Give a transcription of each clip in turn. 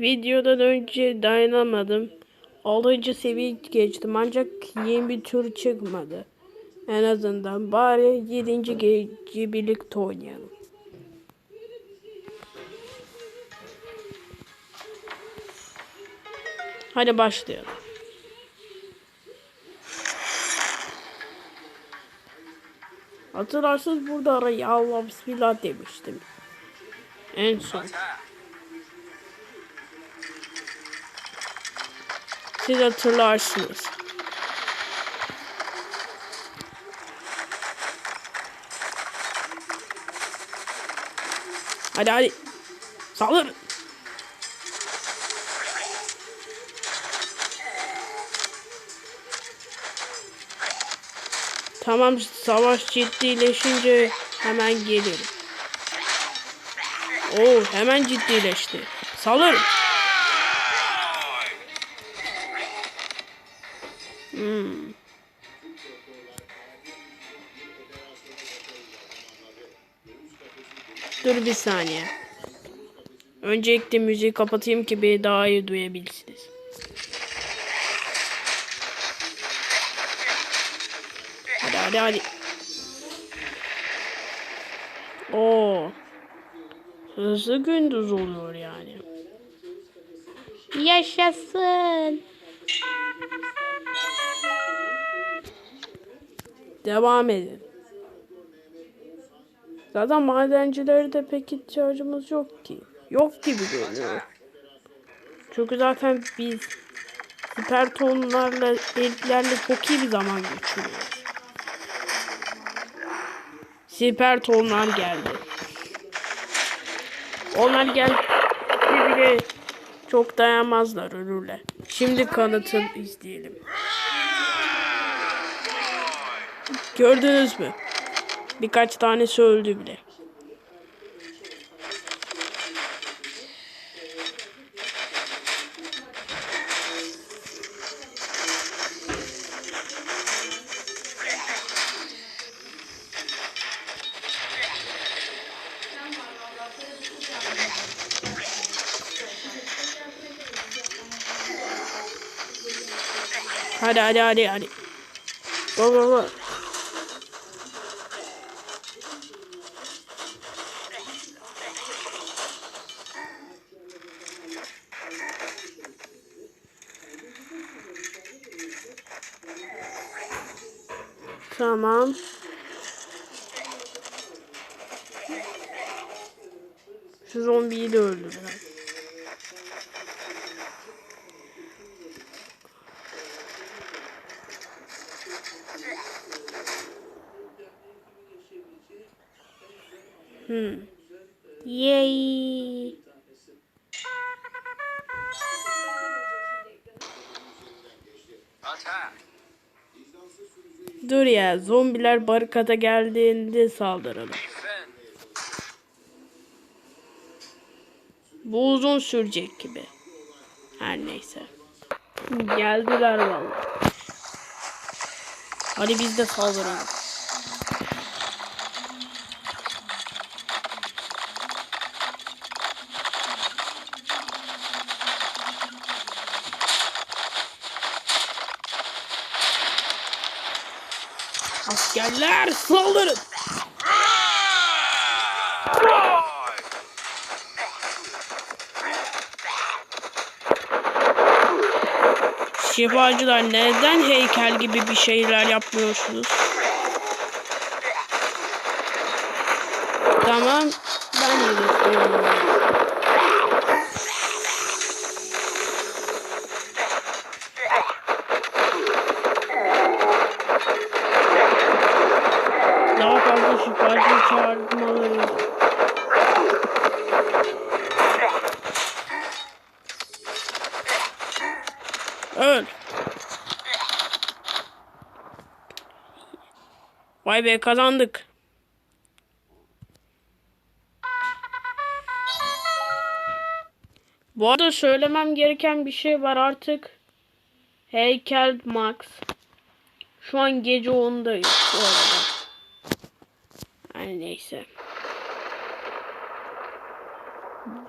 Videodan önce dayanamadım. 6. seviye geçtim ancak yeni bir tür çıkmadı. En azından bari 7. gece birlikte oynayalım. Hadi başlayalım. Hatırlarsınız burada araya Allah bismillah demiştim. En son. Siz hatırlarsınız. Hadi hadi. Saldır. Tamam savaş ciddileşince hemen gelirim. Oo hemen ciddileşti. Salır. Hmm. Dur bir saniye. Öncelikle müziği kapatayım ki beni daha iyi duyabilirsiniz. Hadi hadi hadi. Oo. Hızlı gündüz oluyor yani. Yaşasın. Devam edin. Zaten madencilere de pek ihtiyacımız yok ki. Yok gibi görünüyor. Çünkü zaten biz hipertonlarla, elflerle çok iyi bir zaman geçiriyoruz. Hipertonlar geldi. Onlar geldi bile çok dayanmazlar ölürler. Şimdi kanıtını izleyelim. Gördünüz mü? Birkaç tanesi öldü bile. Hadi hadi hadi hadi. Go go go. Tamam. Şu zombiyi de öldürelim. Hmm. Yay. Attack! Dur ya zombiler barikata geldiğinde saldıralım. Bu uzun sürecek gibi. Her neyse. Geldiler vallahi. Hadi biz de saldıralım. Askerler saldırın. Şifacılar neden heykel gibi bir şeyler yapmıyorsunuz? Tamam. Ben de istiyorum. Daha fazla şifacı çağırmalıyım. Öl. Vay be kazandık. Bu arada söylemem gereken bir şey var artık. Heykel Max. Şu an gece 10'dayız bu arada. Yani neyse.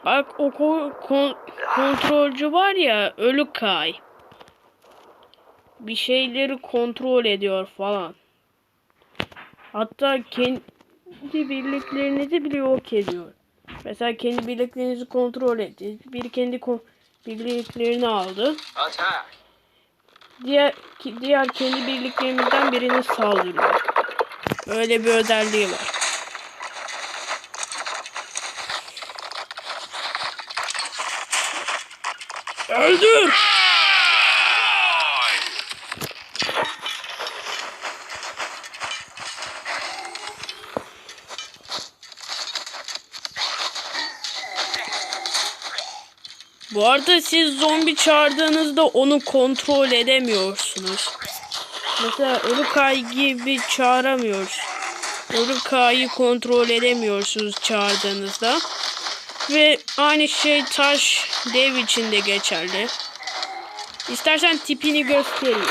Bak o ko- kon- kontrolcü var ya ölü kay. Bir şeyleri kontrol ediyor falan. Hatta kendi birliklerinizi bile yok ediyor. Mesela kendi birliklerinizi kontrol etti. Bir kendi birliklerini aldı. Attack! Diğer diğer kendi birliklerimizden birini saldırıyor. Öyle bir özelliği var. Öldür! Bu arada siz zombi çağırdığınızda onu kontrol edemiyorsunuz. Mesela Urukay gibi çağıramıyoruz. Urukay'ı kontrol edemiyorsunuz çağırdığınızda. Ve aynı şey taş dev için de geçerli. İstersen tipini göstereyim.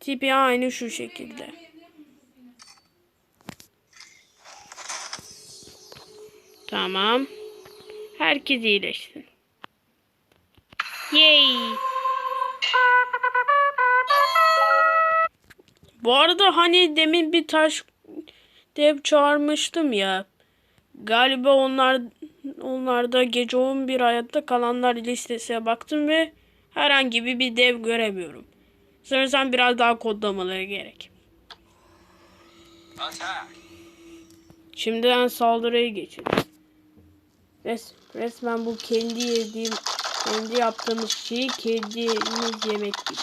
Tipi aynı şu şekilde. Tamam. Herkes iyileşsin. Yay. Bu arada hani demin bir taş dev çağırmıştım ya. Galiba onlar onlarda gece 11 hayatta kalanlar listesine baktım ve herhangi bir bir dev göremiyorum. Sanırsam biraz daha kodlamaları gerek. Şimdiden saldırıya geçelim. Res, resmen bu kendi yediğim, kendi yaptığımız şeyi kendimiz yemek gibi.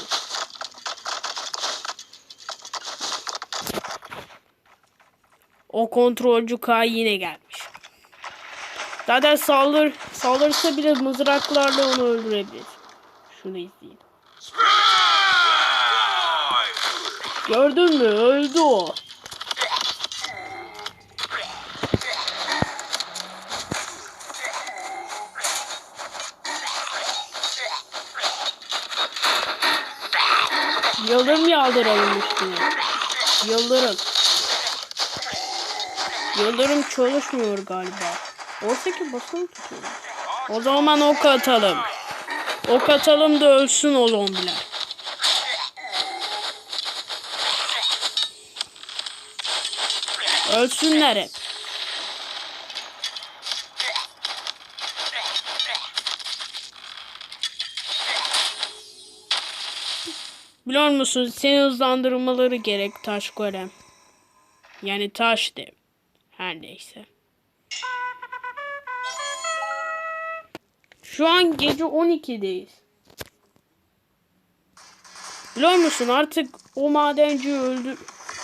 O kontrolcü K yine gelmiş. Zaten saldır, saldırsa bile mızraklarla onu öldürebilir. Şunu izleyin. Gördün mü? Öldü o. Yıldırım yağdıralım üstüne. Yıldırım. Yıldırım çalışmıyor galiba. Oysa ki basılı tutuyor. O zaman ok atalım. Ok atalım da ölsün o zombiler. Ölsünler hep. Biliyor musun seni hızlandırmaları gerek taş golem. Yani taş dev. Her neyse. Şu an gece 12'deyiz. Biliyor musun artık o madenciyi öldür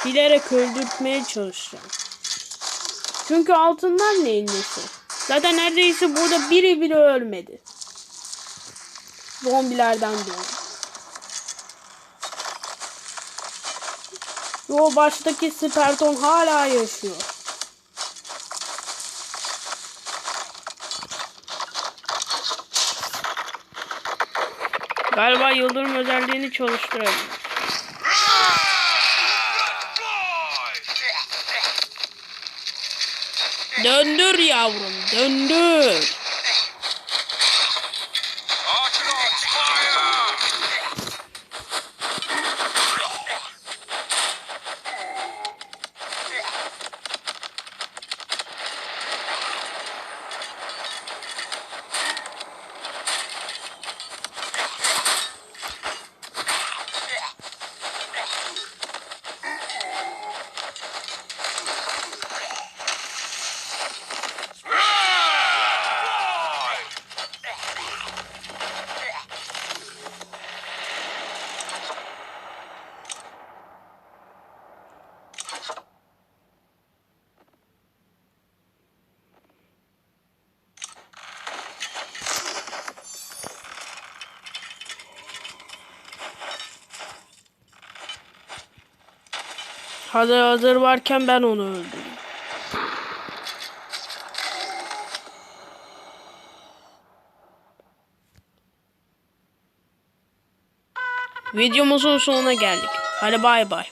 bilerek öldürtmeye çalışacağım. Çünkü altınlar neyin nesi? Zaten neredeyse burada biri bile ölmedi. Zombilerden dolayı. Yo baştaki Sperton hala yaşıyor. Galiba yıldırım özelliğini çalıştırabilir. Döndür yavrum, döndür. Hazır hazır varken ben onu öldürdüm. Videomuzun sonuna geldik. Hadi bay bay.